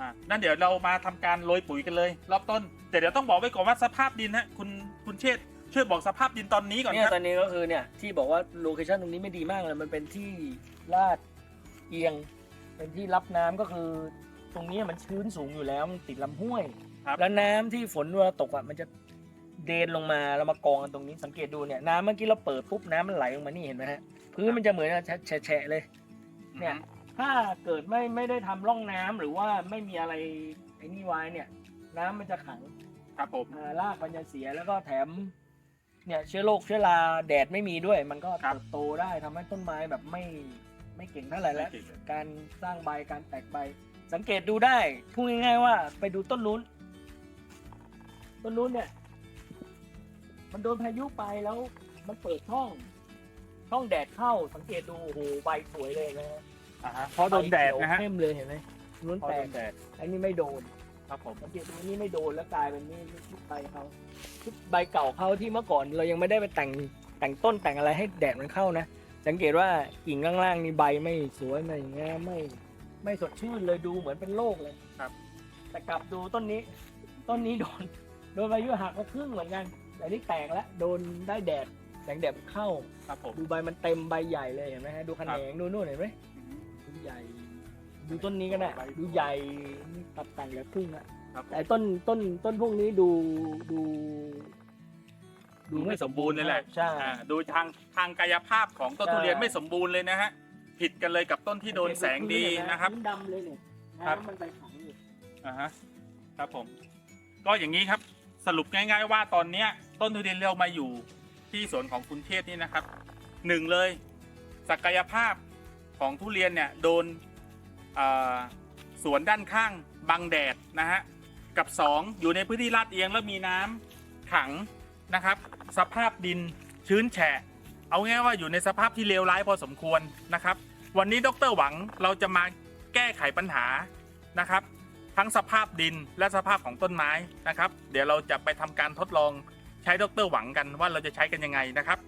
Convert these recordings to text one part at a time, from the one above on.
อ่านั่นเดี๋ยวเรามาทำการโรยปุ๋ยกันเลยรอบต้น แต่เดี๋ยวต้องบอกไว้ก่อนว่าสภาพดินฮะคุณคุณเชษฐ์ช่วยบอกสภาพดินตอนนี้ก่อนเนี่คยรับตอนนี้ก็คือเนี่ยที่บอกว่าโลเคชันตรงนี้ไม่ดีมากเลยมันเป็นที่ลาดเอียง เป็นที่รับน้ำก็คือตรงนี้มันชื้นสูงอยู่แล้วมันติดลำห้วยครับแล้วน้ำที่ฝนเวลาตกอะมันจะเดนลงมาแล้วมากองกันตรงนี้สังเกตดูเนี่ยน้ำเมื่อกี้เราเปิดปุ๊บน้ำมันไหลลงมานี่เห็นไหมฮะพื้นมันจะเหมือนจะแฉะๆเลยเนี่ย ถ้าเกิดไม่ไม่ได้ทำร่องน้ำหรือว่าไม่มีอะไรไอ้นี่ไว้เนี่ย น้ำมันจะขังครับผมอ่ารากมันจะเสียแล้วก็แถม เนี่ยเชื้อโรคเชื้อราแดดไม่มีด้วย มันก็ครับเติบโตได้ทำให้ต้นไม้แบบไม่ไม่เก่งเท่าไหร่แล้วการสร้างใบการแตกใบ สังเกตดูได้พูดง่ายๆว่า ไปดูต้นนู้น ต้นนู้นเนี่ย มันโดนพายุไปแล้วมันเปิดช่อง ช่องแดดเข้า สังเกตดูโอ้โหใบสวยเลยนะฮะ อ่าฮะเพราะโดนแดดนะฮะใบเขียวเข้มเลยเห็นไหมนู้นเพราะแตโดกนแดดอันนี้ไม่โดนครับผมสังเกตดูนี่ไม่โดนแล้วกลายเป็นนี่ชุดใบเขาชุดใบเก่าเขาที่เมื่อก่อนเรายังไม่ได้ไปแต่งแต่งต้นแต่งอะไรให้แดดมันเข้านะ สังเกตว่ากิ่งล่างๆนี่ใบไม่สวยไม่งามไม่ ไม่สดชื่นเลยดูเหมือนเป็นโรคเลยครับแต่กลับดูต้นนี้ ต้นนี้โดน โดนพายุหักมาครึ่งเหมือนกัน แต่นี่แตกแล้วโดนได้แดดแสงแดดเข้า ครับผมดูใบมันเต็มใบใหญ่เลยเห็นไหมฮะดูแขนงดูนู่นเห็นไหมอืมดู ใหญ่ดูต้นนี้ก็ได้ใบดูใหญ่นี่ตัดแต่งแล้วครึ่งอะครับผมแต่ต้นต้นต้นพวกนี้ดูดูดูไม่สมบูรณ์เลยแหละใช่อ่าดูทางทางกายภาพของต้นใช่ทุเรียนไม่สมบูรณ์เลยนะฮะ ผิดกันเลยกับต้นที่โดนแสงดีนะครับพื้ดำเลยเนี่ยครับน้ำมันไปขังอยู่อ่าฮะครับผม ก็อย่างนี้ครับสรุปง่าย ๆ ว่าตอนเนี้ย ต้นทุเรียนเรามาอยู่ที่สวนของคุณเทศนี่นะครับหนึ่งเลย ศักยภาพ ของทุเรียนเนี่ยโดนสวนด้านข้างบังแดดนะฮะกับสองอยู่ในพื้นที่ลาดเอียงแล้วมีน้ำขังนะครับ สภาพดินชื้นแฉะ เอาง่ายว่าอยู่ในสภาพที่เลวร้ายพอสมควรนะครับ วันนี้ดรหวังเราจะมาแก้ไขปัญหานะครับ ทั้งสภาพดินและสภาพของต้นไม้นะครับ เดี๋ยวเราจะไปทำการทดลองใช้ดรหวังกันว่าเราจะใช้กันยังไงนะครับ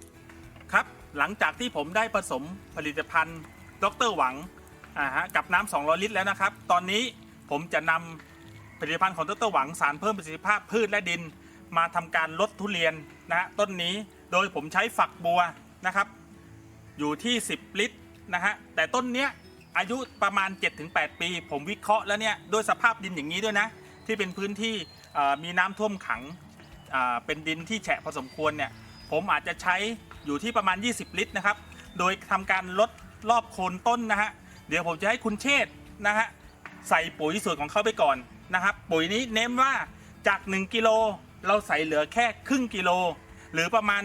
ครับ หลังจากที่ผมได้ผสมผลิตภัณฑ์ ดรหวังอ่าฮะกับน้ำ200 ลิตรแล้วนะครับ ตอนนี้ผมจะนำผลิตภัณฑ์ของดรหวังสารเพิ่มประสิทธิภาพพืชและดิน มาทำการลดทุเรียนนะฮะต้นนี้โดยผมใช้ฝักบัวนะครับ อยู่ที่ 10 ลิตรนะฮะแต่ต้นเนี้ยอายุประมาณ 7-8 ปี ผมวิเคราะห์แล้วเนี่ยด้วยสภาพดินอย่างนี้ด้วยนะ ที่เป็นพื้นที่มีน้ำท่วมขังเป็นดินที่แฉะพอสมควรเนี่ยผมอาจจะใช้อยู่ที่ประมาณ 20 ลิตรนะครับ โดยทำการลด รอบโคนต้นนะฮะเดี๋ยวผมจะให้คุณเชษฐ์นะฮะใส่ปุ๋ยสูตรของเขาไปก่อนนะครับ ปุ๋ยนี้เน้นว่าจาก 1กิโลเราใส่เหลือแค่ครึ่งกิโล หรือประมาณ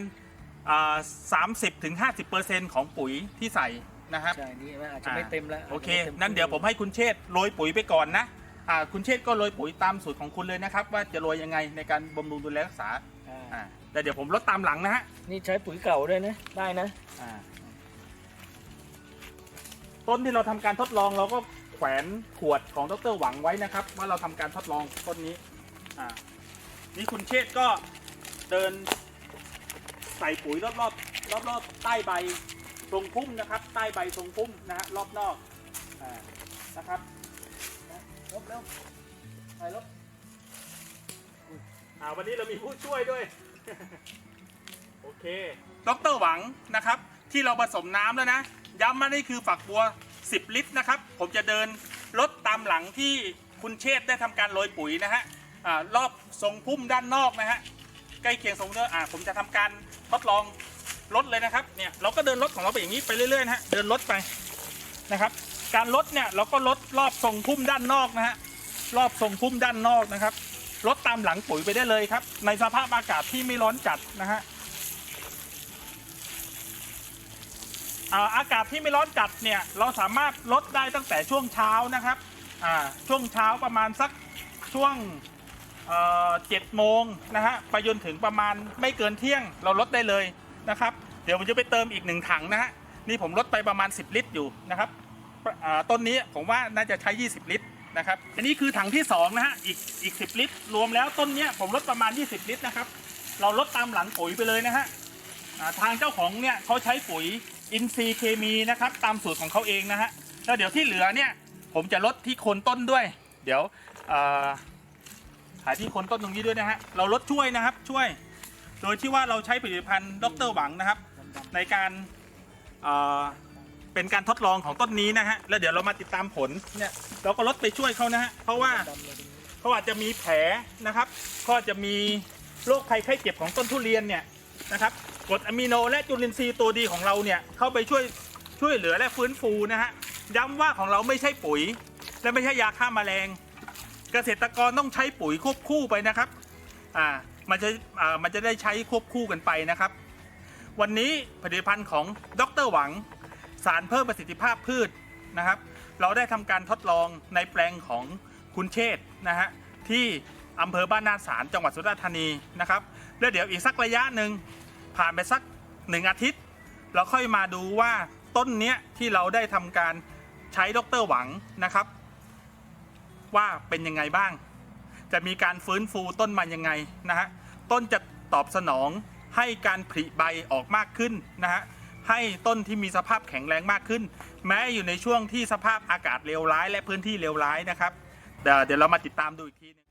สามสิบถึงห้าสิบเปอร์เซ็นต์ของปุ๋ยที่ใส่นะครับใช่นี่มันอาจจะไม่เต็มแล้วโอเคาจจะไม่ต็มนั่นเดี๋ยวผมให้คุณเชษฐ์โรยปุ๋ยไปก่อนนะอ่าคุณเชษฐ์ก็โรยปุ๋ยตามสูตรของคุณเลยนะครับ ว่าจะโรยยังไงในการบำรุงดูแลรักษาอ่าอ่าแต่เดี๋ยวผมลดตามหลังนะฮะนี่ใช้ปุ๋ยเก่าด้วยนะได้นะอ่า ต้นที่เราทำการทดลองเราก็แขวนขวดของดรหวังไว้นะครับ ว่าเราทำการทดลองต้นนี้อ่านี่คุณเชษก็เดินใส่ปุ๋ยรอบๆรอบๆใต้ใบทรงพุ่มนะครับ ใต้ใบทรงพุ่มนะฮะรอบนอกอ่านะครับลบเร็วไปลบอ่าวันนี้เรามีผู้ช่วยด้วยโอเคดรหวังนะครับ ที่เราผสมน้ำแล้วนะ ย้ำมานี่คือฝักบัว 10 ลิตรนะครับ ผมจะเดินลดตามหลังที่คุณเชษได้ทำการโรยปุ๋ยนะฮะรอบทรงพุ่มด้านนอกนะฮะใกล้เคียงทรงเนื้ออ่าผมจะทำการทดลองลดเลยนะครับเนี่ยเราก็เดินลดของเราไปอย่างนี้ไปเรื่อยๆนะฮะเดินลดไปนะครับ การลดเนี่ยเราก็ลดรอบทรงพุ่มด้านนอกนะฮะรอบทรงพุ่มด้านนอกนะครับลดตามหลังปุ๋ยไปได้เลยครับ ในสภาพอากาศที่ไม่ร้อนจัดนะฮะ อ่าอากาศที่ไม่ร้อนจัดเนี่ยเราสามารถลดได้ตั้งแต่ช่วงเช้านะครับอ่าช่วงเช้าประมาณสักช่วงเจ็ดโมงนะฮะไปจนถึงประมาณไม่เกินเที่ยงเราลดได้เลยนะครับ เดี๋ยวผมจะไปเติมอีกหนึ่งถังนะฮะนี่ผมลดไปประมาณ 10 ลิตรอยู่นะครับต้นนี้ผมว่าน่าจะใช้ 20 ลิตรนะครับอันนี้คือถังที่2นะฮะอีกอีก 10 ลิตร รวมแล้วต้นเนี้ยผมลดประมาณ 20 ลิตรนะครับ เราลดตามหลังปุ๋ยไปเลยนะฮะทางเจ้าของเนี่ยเขาใช้ปุ๋ย อินทรีย์เคมีนะครับ ตามสูตรของเขาเองนะฮะแล้วเดี๋ยวที่เหลือเนี่ย ผมจะลดที่โคนต้นด้วย เดี๋ยวเอ่อถ่ายที่คนต้นตรงนี้ด้วยนะฮะเราลดช่วยนะครับช่วย โดยที่ว่าเราใช้ผลิตภัณฑ์ดรหวังนะครับ ในการเเป็นการทดลองของต้นนี้นะฮะแล้วเดี๋ยวเรามาติดตามผลเนี่ยเราก็ลดไปช่วยเขานะฮะเพราะว่าเขาอาจจะมีแผลนะครับ ก็จะมีโรคภัยไข้เจ็บของต้นทุเรียนเนี่ยนะครับ กรดอะมิโนและจุลินทรีย์ตัวดีของเราเนี่ยเข้าไปช่วยช่วยเหลือและฟื้นฟูนะฮะย้ำว่าของเราไม่ใช่ปุ๋ย และไม่ใช่ยาฆ่าแมลง เกษตรกรต้องใช้ปุ๋ยควบคู่ไปนะครับอ่ามันจะอ่ามันจะได้ใช้ควบคู่กันไปนะครับ วันนี้ผลิตภัณฑ์ของดรหวัง สารเพิ่มประสิทธิภาพพืชนะครับ เราได้ทำการทดลองในแปลงของคุณเชษฐ์นะฮะที่อำเภอบ้านนาสารจังหวัดสุราษฎร์ธานีนะครับแล้วเดี๋ยวอีกสักระยะหนึ่ง ผ่านไปสักหนึ่งอาทิตย์ เราค่อยมาดูว่าต้นเนี้ยที่เราได้ทำการใช้ดรหวังนะครับ ว่าเป็นยังไงบ้าง จะมีการฟื้นฟูต้นมันยังไงนะฮะต้นจะตอบสนองให้การผลิใบออกมากขึ้นนะฮะให้ต้นที่มีสภาพแข็งแรงมากขึ้น แม้อยู่ในช่วงที่สภาพอากาศเลวร้าย และพื้นที่เลวร้ายนะครับเดี๋ยวเดี๋ยวเรามาติดตามดูอีกทีนึง